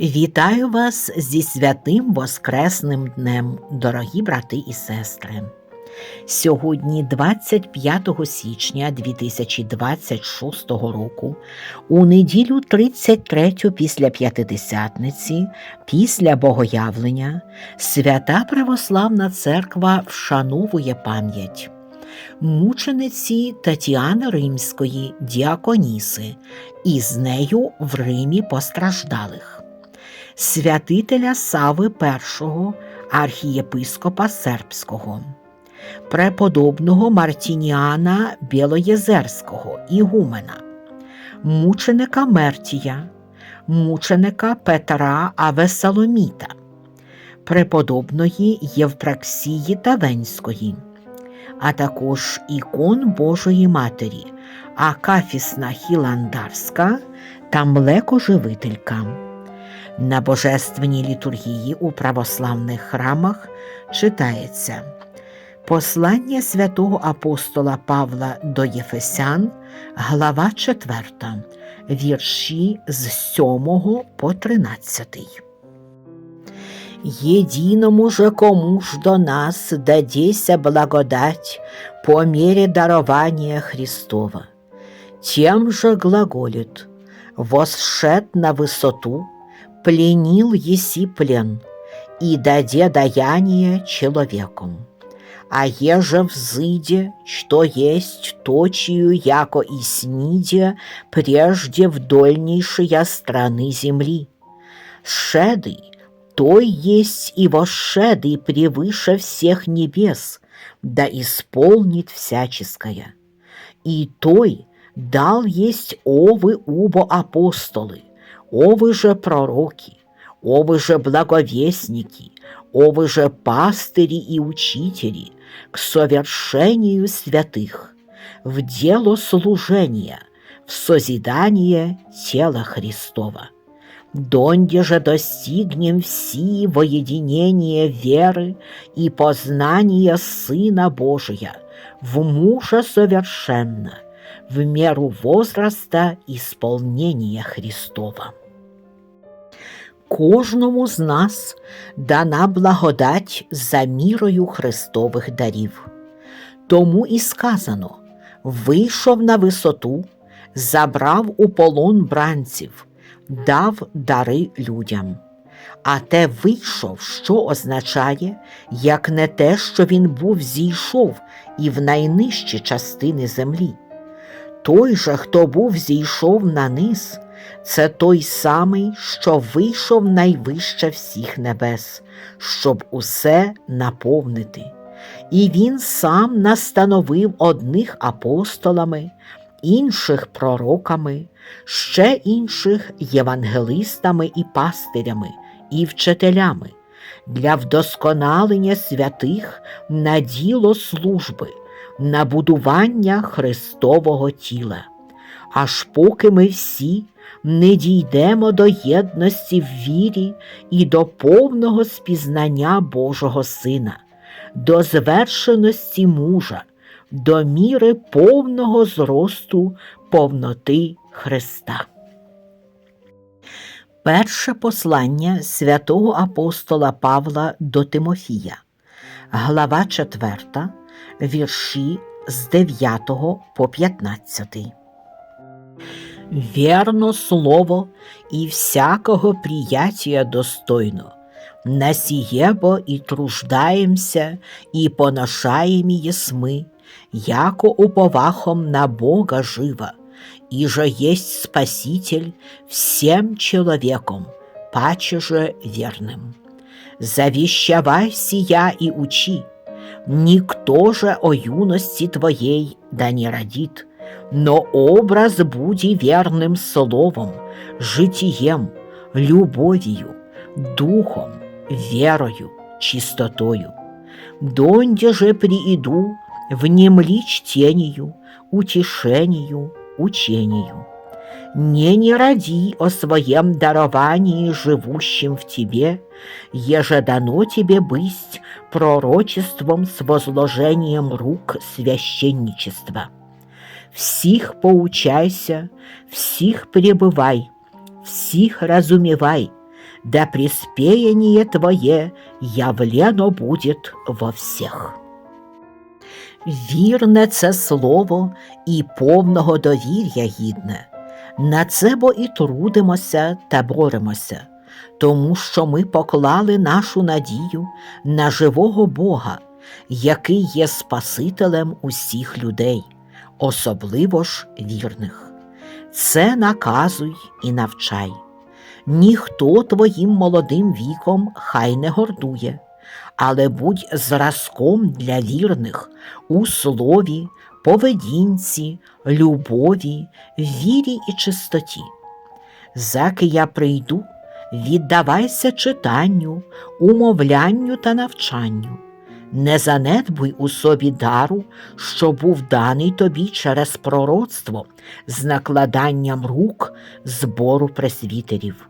Вітаю вас зі святим Воскресним днем, дорогі брати і сестри. Сьогодні, 25 січня 2026 року, у неділю 33 після П'ятидесятниці, після Богоявлення, свята Православна Церква вшановує пам'ять мучениці Тетяни Римської, діаконіси, і з нею в Римі постраждалих святителя Сави І, архієпископа Сербського, преподобного Мартініана Білоєзерського, ігумена, мученика Мертія, мученика Петра Авесаломіта, преподобної Євпраксії Тавенської, а також ікон Божої Матері, Акафісна Хіландарська та млекоживителька. На божественній літургії у православних храмах читається Послання святого апостола Павла до Єфесян, глава 4, вірші з 7 по 13. Единому же кому ж до нас дадеся благодать по мере дарования Христова. Тем же глаголит, восшед на высоту, пленил еси плен, и даде даяние человеком. А еже взыде, что есть точию, яко и сниде, прежде в дольнейшие страны земли. Шедый, той есть и вошедый превыше всех небес, да исполнит всяческое. И той дал есть овы убо апостолы, овы же пророки, овы же благовестники, овы же пастыри и учители к совершению святых, в дело служения, в созидание тела Христова. Донде же достигнем все воединения веры и познания Сына Божия, в мужа совершенно, в меру возраста исполнения Христова. Кожному з нас дана благодать за мірою Христових дарів. Тому і сказано вийшов на висоту, забрав у полон бранців, дав дари людям. А те вийшов, що означає, як не те, що він був зійшов і в найнижчі частини землі. Той же, хто був зійшов на низ, це той самий, що вийшов найвище всіх небес, щоб усе наповнити. І він сам настановив одних апостолами, інших пророками, ще інших євангелистами і пастирями, і вчителями для вдосконалення святих на діло служби, на будування Христового тіла. Аж поки ми всі не дійдемо до єдності в вірі і до повного спізнання Божого Сина, до звершеності мужа, до міри повного зросту повноти Христа. Перше послання святого апостола Павла до Тимофія, глава 4, вірші з 9 по 15. Верно слово и всякого приятия достойно. На сиебо и труждаемся, и поношаем есмы, яко уповахом на Бога живо, и же есть Спаситель всем человеком, паче же верным. Завещавай сия и учи, никто же о юности твоей да не родит, но образ буди верным словом, житием, любовью, духом, верою, чистотою. Донде же прииду, внемли чтению, утешению, учению. Не не ради о своем даровании, живущем в тебе, еже дано тебе быть пророчеством с возложением рук священничества всіх поучайся, всіх пребывай, всіх разумевай, да приспеяние Твое явлено будет во всех. Вірне це слово і повного довір'я гідне. На це бо і трудимося та боремося, тому що ми поклали нашу надію на живого Бога, який є Спасителем усіх людей, особливо ж вірних. Це наказуй і навчай. Ніхто твоїм молодим віком хай не гордує, але будь зразком для вірних у слові, поведінці, любові, вірі і чистоті. Заки я прийду, віддавайся читанню, умовлянню та навчанню. Не занедбуй у собі дару, що був даний тобі через пророцтво з накладанням рук збору пресвітерів.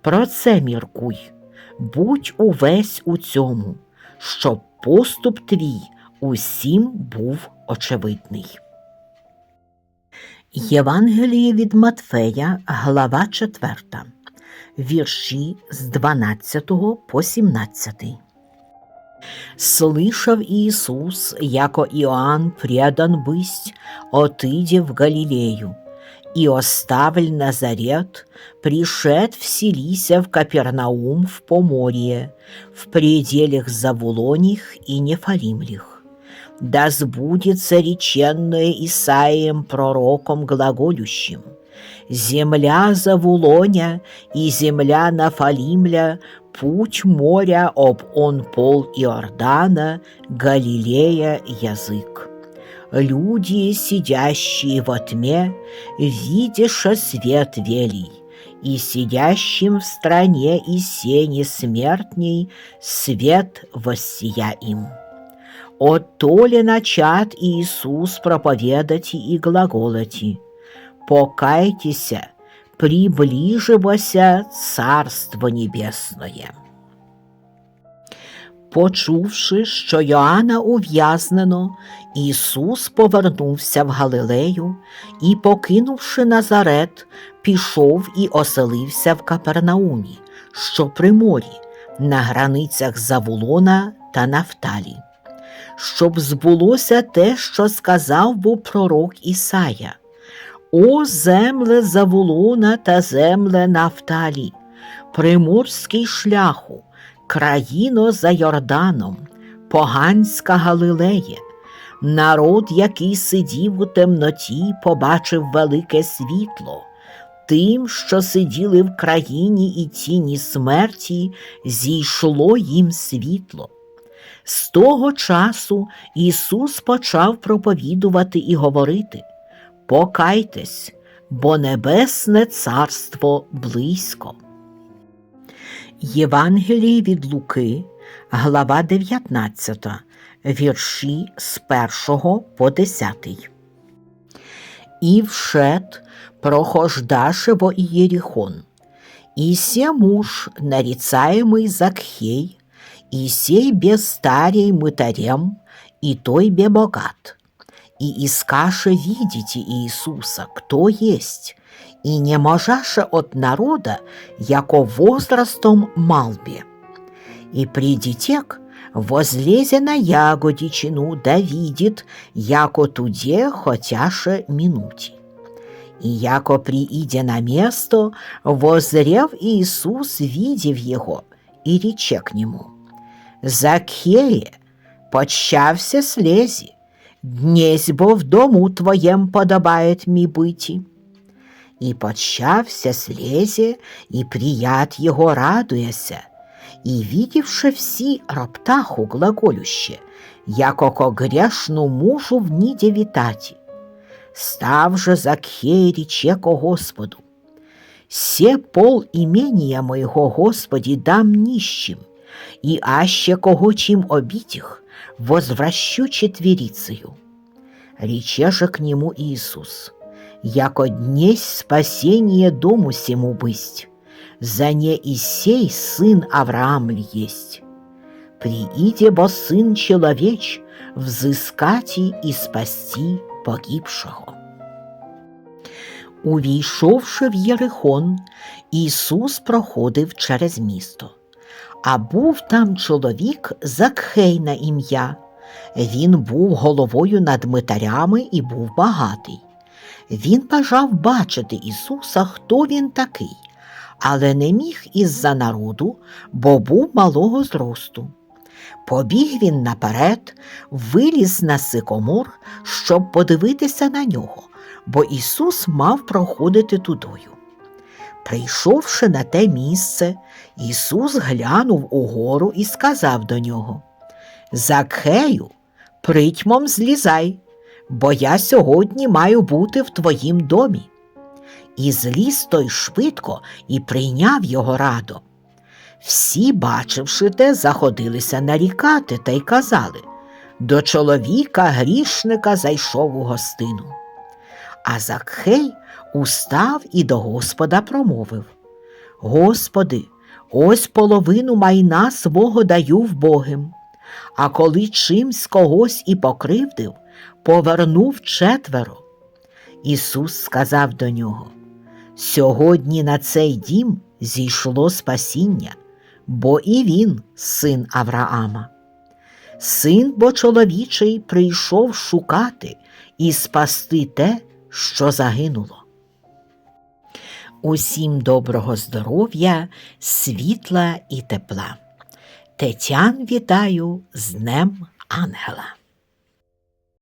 Про це міркуй, будь увесь у цьому, щоб поступ твій усім був очевидний. Євангеліє від Матфея, глава 4, вірші з 12 по 17. Слышав Иисус, яко Иоанн предан бысть, отыде в Галилею, и оставль Назарет, пришед вселися в Капернаум в Поморье, в пределах Завулоних и Нефалимлих. Да сбудется реченное Исаием пророком глаголющим. Земля Завулоня и земля Нафалимля путь моря об он пол Иордана, Галилея язык. Люди, сидящие во тьме, видиша свет велий, и сидящим в стране и сене смертней свет воссия им. От то ли начат Иисус проповедати и глаголати, «Покайтеся, приближивося Царство Небесное. Почувши, що Йоанна ув'язнено, Ісус повернувся в Галилею і, покинувши Назарет, пішов і оселився в Капернаумі, що при морі, на границях Завулона та Нафталі, щоб збулося те, що сказав був пророк Ісая. О земле Завулона та земле Нафталі, приморський шляху, країно за Йорданом, поганська Галилеє, народ, який сидів у темноті, побачив велике світло. Тим, що сиділи в країні і тіні смерті, зійшло їм світло. З того часу Ісус почав проповідувати і говорити Покайтесь, бо Небесне Царство близько. Євангеліє від Луки, глава 19, вірші з 1 по 10. І вшед прохождаше во Иерихон, и се муж, нарицаемый Закхей, и сей без старей мытарем, и той бе богат и искаше видите Иисуса, кто есть, и не можаше от народа, яко возрастом малбе. И придитек возлезе на ягодичину, да видит, яко туде хотяше минути. И яко прииде на место, возрев Иисус, видев его, и рече к нему, «Закхеє, почався слезі, Днесь бо в дому твоєм подобает мі биті. І почався слезе, і прият його радується, і видівши всі роптаху глаголюще, яко ко грешну мужу в ніде вітаті. Став же Закхей рече ко Господу. Се пол имения моего Господи дам нищим, и аще кого чим обитих, возвращу четверицею. Рече же к нему Иисус, яко днесь спасение дому сему бысть, за не и сей сын Авраам ли есть. Прииде бо сын человеч взыскати и спасти погибшего. Увійшовши в Єрихон, Ісус проходив через місто. А був там чоловік Закхей на ім'я. Він був головою над митарями і був багатий. Він бажав бачити Ісуса, хто він такий, але не міг із-за народу, бо був малого зросту. Побіг він наперед, виліз на сикомор, щоб подивитися на нього, бо Ісус мав проходити тудою. Прийшовши на те місце, Ісус глянув угору і сказав до нього: Закхею, притьмом злізай, бо я сьогодні маю бути в твоїм домі. І зліз той швидко і прийняв його радо. Всі, бачивши те, заходилися нарікати та й казали до чоловіка грішника зайшов у гостину. А Закхей устав і до Господа промовив Господи, ось половину майна свого даю Богим, а коли чимсь когось і покривдив, повернув четверо. Ісус сказав до нього Сьогодні на цей дім зійшло спасіння, бо і він син Авраама. Син бо чоловічий прийшов шукати і спасти те, що загинуло. Усім доброго здоров'я, світла і тепла. Тетян вітаю з Днем Ангела.